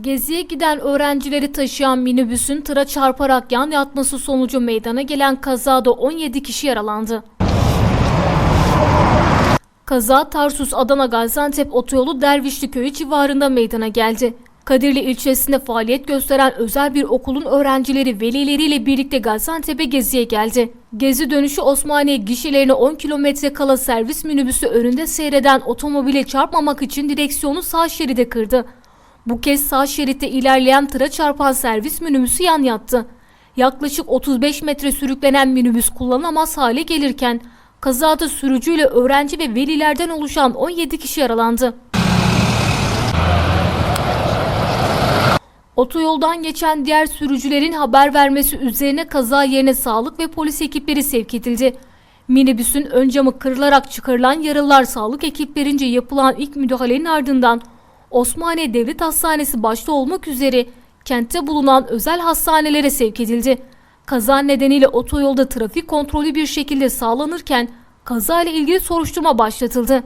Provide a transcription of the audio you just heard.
Geziye giden öğrencileri taşıyan minibüsün tıra çarparak yan yatması sonucu meydana gelen kazada 17 kişi yaralandı. Kaza Tarsus Adana Gaziantep otoyolu Dervişli köyü civarında meydana geldi. Kadirli ilçesinde faaliyet gösteren özel bir okulun öğrencileri velileriyle birlikte Gaziantep'e geziye geldi. Gezi dönüşü Osmaniye gişelerine 10 kilometre kala servis minibüsü önünde seyreden otomobile çarpmamak için direksiyonu sağ şeride kırdı. Bu kez sağ şeritte ilerleyen tıra çarpan servis minibüsü yan yattı. Yaklaşık 35 metre sürüklenen minibüs kullanamaz hale gelirken kazada sürücüyle öğrenci ve velilerden oluşan 17 kişi yaralandı. Otoyoldan geçen diğer sürücülerin haber vermesi üzerine kaza yerine sağlık ve polis ekipleri sevk edildi. Minibüsün ön camı kırılarak çıkarılan yaralılar sağlık ekiplerince yapılan ilk müdahalenin ardından Osmaniye Devlet Hastanesi başta olmak üzere kentte bulunan özel hastanelere sevk edildi. Kaza nedeniyle otoyolda trafik kontrolü bir şekilde sağlanırken kaza ile ilgili soruşturma başlatıldı.